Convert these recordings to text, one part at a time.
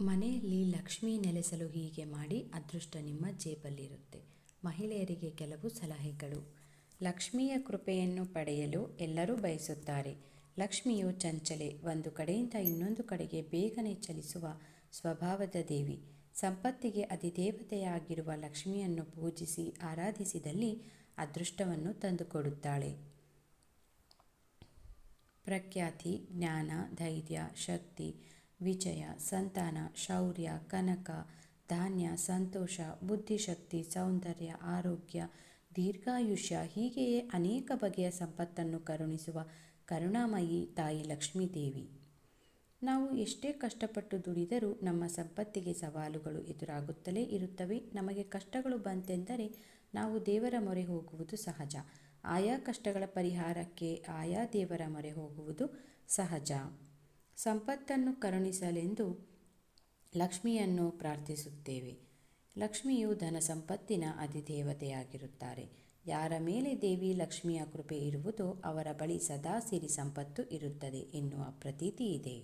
ಮನೆಯಲ್ಲಿ ಲಕ್ಷ್ಮಿ ನೆಲೆಸಲು ಹೀಗೆ ಮಾಡಿ ಅದೃಷ್ಟ ನಿಮ್ಮ ಜೇಬಲ್ಲಿರುತ್ತೆ. ಮಹಿಳೆಯರಿಗೆ ಕೆಲವು ಸಲಹೆಗಳು. ಲಕ್ಷ್ಮಿಯ ಕೃಪೆಯನ್ನು ಪಡೆಯಲು ಎಲ್ಲರೂ ಬಯಸುತ್ತಾರೆ. ಲಕ್ಷ್ಮಿಯು ಚಂಚಲೆ, ಒಂದು ಕಡೆಯಿಂದ ಇನ್ನೊಂದು ಕಡೆಗೆ ಬೇಗನೆ ಚಲಿಸುವ ಸ್ವಭಾವದ ದೇವಿ. ಸಂಪತ್ತಿಗೆ ಅಧಿದೇವತೆಯಾಗಿರುವ ಲಕ್ಷ್ಮಿಯನ್ನು ಪೂಜಿಸಿ ಆರಾಧಿಸಿದಲ್ಲಿ ಅದೃಷ್ಟವನ್ನು ತಂದುಕೊಡುತ್ತಾಳೆ. ಪ್ರಖ್ಯಾತಿ, ಜ್ಞಾನ, ಧೈರ್ಯ, ಶಕ್ತಿ ವಿಜಯ, ಸಂತಾನ, ಶೌರ್ಯ, ಕನಕ, ಧಾನ್ಯ, ಸಂತೋಷ, ಬುದ್ಧಿಶಕ್ತಿ, ಸೌಂದರ್ಯ, ಆರೋಗ್ಯ, ದೀರ್ಘಾಯುಷ್ಯ ಹೀಗೆಯೇ ಅನೇಕ ಬಗೆಯ ಸಂಪತ್ತನ್ನು ಕರುಣಿಸುವ ಕರುಣಾಮಯಿ ತಾಯಿ ಲಕ್ಷ್ಮೀದೇವಿ. ನಾವು ಎಷ್ಟೇ ಕಷ್ಟಪಟ್ಟು ದುಡಿದರೂ ನಮ್ಮ ಸಂಪತ್ತಿಗೆ ಸವಾಲುಗಳು ಎದುರಾಗುತ್ತಲೇ ಇರುತ್ತವೆ. ನಮಗೆ ಕಷ್ಟಗಳು ಬಂತೆಂದರೆ ನಾವು ದೇವರ ಮೊರೆ ಹೋಗುವುದು ಸಹಜ. ಆಯಾ ಕಷ್ಟಗಳ ಪರಿಹಾರಕ್ಕೆ ಆಯಾ ದೇವರ ಮೊರೆ ಹೋಗುವುದು ಸಹಜ. ಸಂಪತ್ತನ್ನು ಕರುಣಿಸಲೆಂದು ಲಕ್ಷ್ಮಿಯನ್ನು ಪ್ರಾರ್ಥಿಸುತ್ತೇವೆ. ಲಕ್ಷ್ಮಿಯು ಧನ ಸಂಪತ್ತಿನ ಅಧಿದೇವತೆಯಾಗಿರುತ್ತಾರೆ. ಯಾರ ಮೇಲೆ ದೇವಿ ಲಕ್ಷ್ಮಿಯ ಕೃಪೆ ಇರುವುದೋ ಅವರ ಬಳಿ ಸದಾ ಸಿರಿ ಸಂಪತ್ತು ಇರುತ್ತದೆ ಎನ್ನುವ ಪ್ರತೀತಿ ಇದೆ.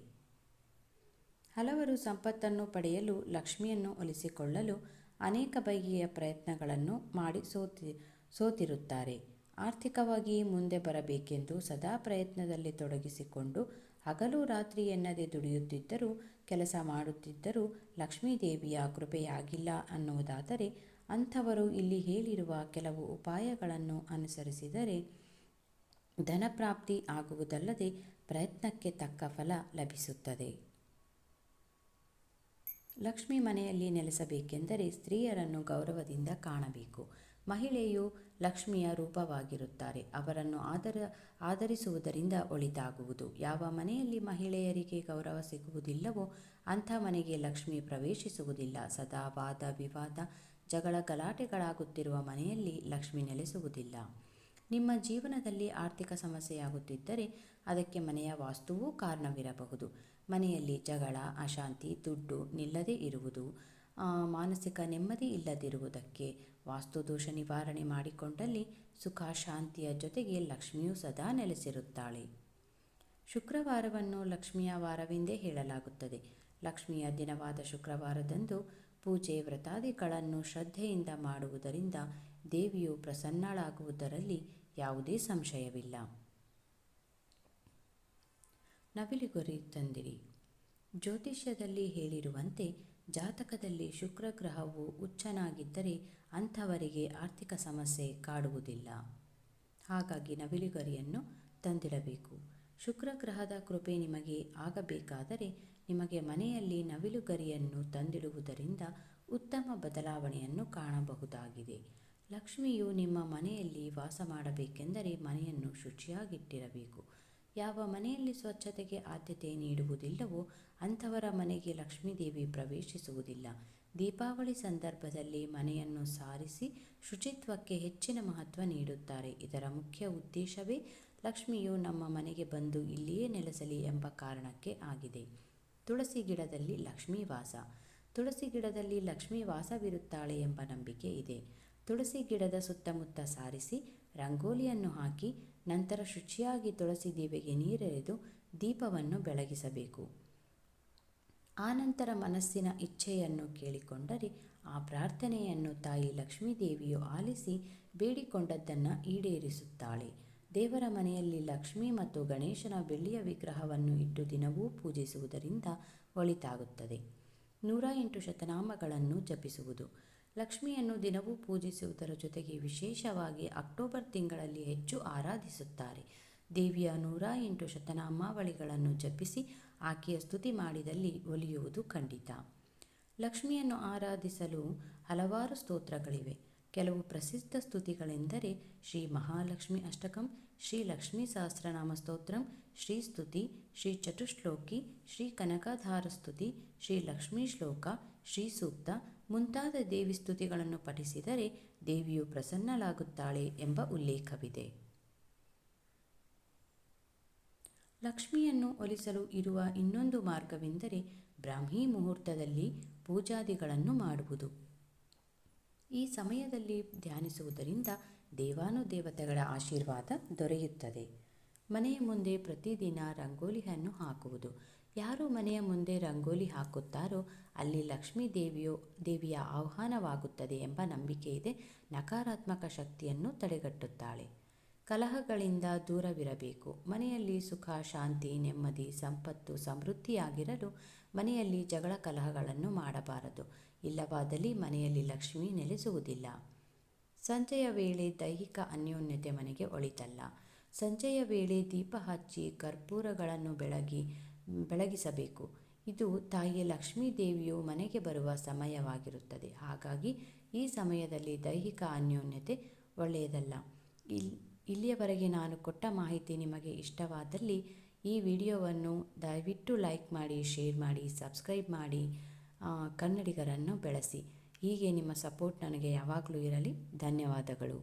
ಹಲವರು ಸಂಪತ್ತನ್ನು ಪಡೆಯಲು, ಲಕ್ಷ್ಮಿಯನ್ನು ಒಲಿಸಿಕೊಳ್ಳಲು ಅನೇಕ ಬಗೆಯ ಪ್ರಯತ್ನಗಳನ್ನು ಮಾಡಿ ಸೋತಿ, ಸೋತಿರುತ್ತಾರೆ. ಆರ್ಥಿಕವಾಗಿ ಮುಂದೆ ಬರಬೇಕೆಂದು ಸದಾ ಪ್ರಯತ್ನದಲ್ಲಿ ತೊಡಗಿಸಿಕೊಂಡು ಹಗಲು ರಾತ್ರಿ ಎನ್ನದೆ ದುಡಿಯುತ್ತಿದ್ದರೂ ಕೆಲಸ ಮಾಡುತ್ತಿದ್ದರೂ ಲಕ್ಷ್ಮೀದೇವಿಯ ಕೃಪೆಯಾಗಿಲ್ಲ ಅನ್ನುವುದಾದರೆ ಅಂಥವರು ಇಲ್ಲಿ ಹೇಳಿರುವ ಕೆಲವು ಉಪಾಯಗಳನ್ನು ಅನುಸರಿಸಿದರೆ ಧನಪ್ರಾಪ್ತಿ ಆಗುವುದಲ್ಲದೆ ಪ್ರಯತ್ನಕ್ಕೆ ತಕ್ಕ ಫಲ ಲಭಿಸುತ್ತದೆ. ಲಕ್ಷ್ಮಿ ಮನೆಯಲ್ಲಿ ನೆಲೆಸಬೇಕೆಂದರೆ ಸ್ತ್ರೀಯರನ್ನು ಗೌರವದಿಂದ ಕಾಣಬೇಕು. ಮಹಿಳೆಯು ಲಕ್ಷ್ಮಿಯ ರೂಪವಾಗಿರುತ್ತಾರೆ. ಅವರನ್ನು ಆದರ, ಆಧರಿಸುವುದರಿಂದ ಒಳಿತಾಗುವುದು. ಯಾವ ಮನೆಯಲ್ಲಿ ಮಹಿಳೆಯರಿಗೆ ಗೌರವ ಸಿಗುವುದಿಲ್ಲವೋ ಅಂಥ ಮನೆಗೆ ಲಕ್ಷ್ಮಿ ಪ್ರವೇಶಿಸುವುದಿಲ್ಲ. ಸದಾ ವಾದ ವಿವಾದ, ಜಗಳ ಗಲಾಟೆಗಳಾಗುತ್ತಿರುವ ಮನೆಯಲ್ಲಿ ಲಕ್ಷ್ಮಿ ನೆಲೆಸುವುದಿಲ್ಲ. ನಿಮ್ಮ ಜೀವನದಲ್ಲಿ ಆರ್ಥಿಕ ಸಮಸ್ಯೆಯಾಗುತ್ತಿದ್ದರೆ ಅದಕ್ಕೆ ಮನೆಯ ವಾಸ್ತುವೂ ಕಾರಣವಿರಬಹುದು. ಮನೆಯಲ್ಲಿ ಜಗಳ, ಅಶಾಂತಿ, ದುಡ್ಡು ನಿಲ್ಲದೇ ಇರುವುದು. ಮಾನಸಿಕ ನೆಮ್ಮದಿ ಇಲ್ಲದಿರುವುದಕ್ಕೆ ವಾಸ್ತುದೋಷ ನಿವಾರಣೆ ಮಾಡಿಕೊಂಡಲ್ಲಿ ಸುಖ ಶಾಂತಿಯ ಜೊತೆಗೆ ಲಕ್ಷ್ಮಿಯು ಸದಾ ನೆಲೆಸಿರುತ್ತಾಳೆ. ಶುಕ್ರವಾರವನ್ನು ಲಕ್ಷ್ಮಿಯ ವಾರವೆಂದೇ ಹೇಳಲಾಗುತ್ತದೆ. ಲಕ್ಷ್ಮಿಯ ದಿನವಾದ ಶುಕ್ರವಾರದಂದು ಪೂಜೆ ವ್ರತಾದಿಗಳನ್ನು ಶ್ರದ್ಧೆಯಿಂದ ಮಾಡುವುದರಿಂದ ದೇವಿಯು ಪ್ರಸನ್ನಳಾಗುವುದರಲ್ಲಿ ಯಾವುದೇ ಸಂಶಯವಿಲ್ಲ. ನವಿಲುಗೊರಿ ತಂದಿರಿ. ಜ್ಯೋತಿಷ್ಯದಲ್ಲಿ ಹೇಳಿರುವಂತೆ ಜಾತಕದಲ್ಲಿ ಶುಕ್ರ ಗ್ರಹವು ಉಚ್ಚನಾಗಿದ್ದರೆ ಅಂಥವರಿಗೆ ಆರ್ಥಿಕ ಸಮಸ್ಯೆ ಕಾಡುವುದಿಲ್ಲ. ಹಾಗಾಗಿ ನವಿಲುಗರಿಯನ್ನು ತಂದಿಡಬೇಕು. ಶುಕ್ರ ಗ್ರಹದ ಕೃಪೆ ನಿಮಗೆ ಆಗಬೇಕಾದರೆ ನಿಮಗೆ ಮನೆಯಲ್ಲಿ ನವಿಲುಗರಿಯನ್ನು ತಂದಿಡುವುದರಿಂದ ಉತ್ತಮ ಬದಲಾವಣೆಯನ್ನು ಕಾಣಬಹುದಾಗಿದೆ. ಲಕ್ಷ್ಮಿಯು ನಿಮ್ಮ ಮನೆಯಲ್ಲಿ ವಾಸ ಮಾಡಬೇಕೆಂದರೆ ಮನೆಯನ್ನು ಶುಚಿಯಾಗಿಟ್ಟಿರಬೇಕು. ಯಾವ ಮನೆಯಲ್ಲಿ ಸ್ವಚ್ಛತೆಗೆ ಆದ್ಯತೆ ನೀಡುವುದಿಲ್ಲವೋ ಅಂಥವರ ಮನೆಗೆ ಲಕ್ಷ್ಮೀದೇವಿ ಪ್ರವೇಶಿಸುವುದಿಲ್ಲ. ದೀಪಾವಳಿ ಸಂದರ್ಭದಲ್ಲಿ ಮನೆಯನ್ನು ಸಾರಿಸಿ ಶುಚಿತ್ವಕ್ಕೆ ಹೆಚ್ಚಿನ ಮಹತ್ವ ನೀಡುತ್ತಾರೆ. ಇದರ ಮುಖ್ಯ ಉದ್ದೇಶವೇ ಲಕ್ಷ್ಮಿಯು ನಮ್ಮ ಮನೆಗೆ ಬಂದು ಇಲ್ಲಿಯೇ ನೆಲೆಸಲಿ ಎಂಬ ಕಾರಣಕ್ಕೆ ಆಗಿದೆ. ತುಳಸಿ ಗಿಡದಲ್ಲಿ ಲಕ್ಷ್ಮೀ ವಾಸ. ತುಳಸಿ ಗಿಡದಲ್ಲಿ ಲಕ್ಷ್ಮೀ ವಾಸವಿರುತ್ತಾಳೆ ಎಂಬ ನಂಬಿಕೆ ಇದೆ. ತುಳಸಿ ಗಿಡದ ಸುತ್ತಮುತ್ತ ಸಾರಿಸಿ ರಂಗೋಲಿಯನ್ನು ಹಾಕಿ ನಂತರ ಶುಚಿಯಾಗಿ ತುಳಸಿ ದೇವಿಗೆ ನೀರೆರೆದು ದೀಪವನ್ನು ಬೆಳಗಿಸಬೇಕು. ಆನಂತರ ಮನಸ್ಸಿನ ಇಚ್ಛೆಯನ್ನು ಕೇಳಿಕೊಂಡರೆ ಆ ಪ್ರಾರ್ಥನೆಯನ್ನು ತಾಯಿ ಲಕ್ಷ್ಮೀದೇವಿಯು ಆಲಿಸಿ ಬೇಡಿಕೊಂಡದ್ದನ್ನು ಈಡೇರಿಸುತ್ತಾಳೆ. ದೇವರ ಮನೆಯಲ್ಲಿ ಲಕ್ಷ್ಮಿ ಮತ್ತು ಗಣೇಶನ ಬೆಳ್ಳಿಯ ವಿಗ್ರಹವನ್ನು ಇಟ್ಟು ದಿನವೂ ಪೂಜಿಸುವುದರಿಂದ ಒಳಿತಾಗುತ್ತದೆ. ನೂರ ಎಂಟು ಶತನಾಮಗಳನ್ನು ಜಪಿಸುವುದು. ಲಕ್ಷ್ಮಿಯನ್ನು ದಿನವೂ ಪೂಜಿಸುವುದರ ಜೊತೆಗೆ ವಿಶೇಷವಾಗಿ ಅಕ್ಟೋಬರ್ ತಿಂಗಳಲ್ಲಿ ಹೆಚ್ಚು ಆರಾಧಿಸುತ್ತಾರೆ. ದೇವಿಯ ನೂರ ಎಂಟು ಶತನಾಮಾವಳಿಗಳನ್ನು ಜಪಿಸಿ ಆಕೆಯ ಸ್ತುತಿ ಮಾಡಿದಲ್ಲಿ ಒಲಿಯುವುದು ಖಂಡಿತ. ಲಕ್ಷ್ಮಿಯನ್ನು ಆರಾಧಿಸಲು ಹಲವಾರು ಸ್ತೋತ್ರಗಳಿವೆ. ಕೆಲವು ಪ್ರಸಿದ್ಧ ಸ್ತುತಿಗಳೆಂದರೆ ಶ್ರೀ ಮಹಾಲಕ್ಷ್ಮಿ ಅಷ್ಟಕಂ, ಶ್ರೀ ಲಕ್ಷ್ಮೀ ಸಹಸ್ರನಾಮ ಸ್ತೋತ್ರಂ, ಶ್ರೀ ಸ್ತುತಿ, ಶ್ರೀ ಚತುಶ್ಲೋಕಿ, ಶ್ರೀ ಕನಕಧಾರ ಸ್ತುತಿ, ಶ್ರೀ ಲಕ್ಷ್ಮೀ ಶ್ಲೋಕ, ಶ್ರೀ ಸೂಕ್ತ ಮುಂತಾದ ದೇವಿ ಸ್ತುತಿಗಳನ್ನು ಪಠಿಸಿದರೆ ದೇವಿಯು ಪ್ರಸನ್ನಳಾಗುತ್ತಾಳೆ ಎಂಬ ಉಲ್ಲೇಖವಿದೆ. ಲಕ್ಷ್ಮಿಯನ್ನು ಒಲಿಸಲು ಇರುವ ಇನ್ನೊಂದು ಮಾರ್ಗವೆಂದರೆ ಬ್ರಾಹ್ಮಿ ಮುಹೂರ್ತದಲ್ಲಿ ಪೂಜಾದಿಗಳನ್ನು ಮಾಡುವುದು. ಈ ಸಮಯದಲ್ಲಿ ಧ್ಯಾನಿಸುವುದರಿಂದ ದೇವಾನುದೇವತೆಗಳ ಆಶೀರ್ವಾದ ದೊರೆಯುತ್ತದೆ. ಮನೆಯ ಮುಂದೆ ಪ್ರತಿದಿನ ರಂಗೋಲಿಯನ್ನು ಹಾಕುವುದು. ಯಾರು ಮನೆಯ ಮುಂದೆ ರಂಗೋಲಿ ಹಾಕುತ್ತಾರೋ ಅಲ್ಲಿ ಲಕ್ಷ್ಮೀ ದೇವಿಯು, ದೇವಿಯ ಆಹ್ವಾನವಾಗುತ್ತದೆ ಎಂಬ ನಂಬಿಕೆ ಇದೆ. ನಕಾರಾತ್ಮಕ ಶಕ್ತಿಯನ್ನು ತಡೆಗಟ್ಟುತ್ತಾಳೆ. ಕಲಹಗಳಿಂದ ದೂರವಿರಬೇಕು. ಮನೆಯಲ್ಲಿ ಸುಖ, ಶಾಂತಿ, ನೆಮ್ಮದಿ, ಸಂಪತ್ತು, ಸಮೃದ್ಧಿಯಾಗಿರಲು ಮನೆಯಲ್ಲಿ ಜಗಳ ಕಲಹಗಳನ್ನು ಮಾಡಬಾರದು. ಇಲ್ಲವಾದಲ್ಲಿ ಮನೆಯಲ್ಲಿ ಲಕ್ಷ್ಮಿ ನೆಲೆಸುವುದಿಲ್ಲ. ಸಂಜೆಯ ವೇಳೆ ದೈಹಿಕ ಅನ್ಯೋನ್ಯತೆ ಮನೆಗೆ ಒಳಿತಲ್ಲ. ಸಂಜೆಯ ವೇಳೆ ದೀಪ ಹಚ್ಚಿ ಕರ್ಪೂರಗಳನ್ನು ಬೆಳಗಿ ಬೆಳಗಿಸಬೇಕು. ಇದು ತಾಯಿ ಲಕ್ಷ್ಮೀ ದೇವಿಯು ಮನೆಗೆ ಬರುವ ಸಮಯವಾಗಿರುತ್ತದೆ. ಹಾಗಾಗಿ ಈ ಸಮಯದಲ್ಲಿ ದೈಹಿಕ ಅನ್ಯೋನ್ಯತೆ ಒಳ್ಳೆಯದಲ್ಲ. ಇಲ್, ಇಲ್ಲಿಯವರೆಗೆ ನಾನು ಕೊಟ್ಟ ಮಾಹಿತಿ ನಿಮಗೆ ಇಷ್ಟವಾದಲ್ಲಿ ಈ ವಿಡಿಯೋವನ್ನು ದಯವಿಟ್ಟು ಲೈಕ್ ಮಾಡಿ, ಶೇರ್ ಮಾಡಿ, ಸಬ್ಸ್ಕ್ರೈಬ್ ಮಾಡಿ ಕನ್ನಡಿಗರನ್ನು ಬೆಳೆಸಿ. ಹೀಗೆ ನಿಮ್ಮ ಸಪೋರ್ಟ್ ನನಗೆ ಯಾವಾಗಲೂ ಇರಲಿ. ಧನ್ಯವಾದಗಳು.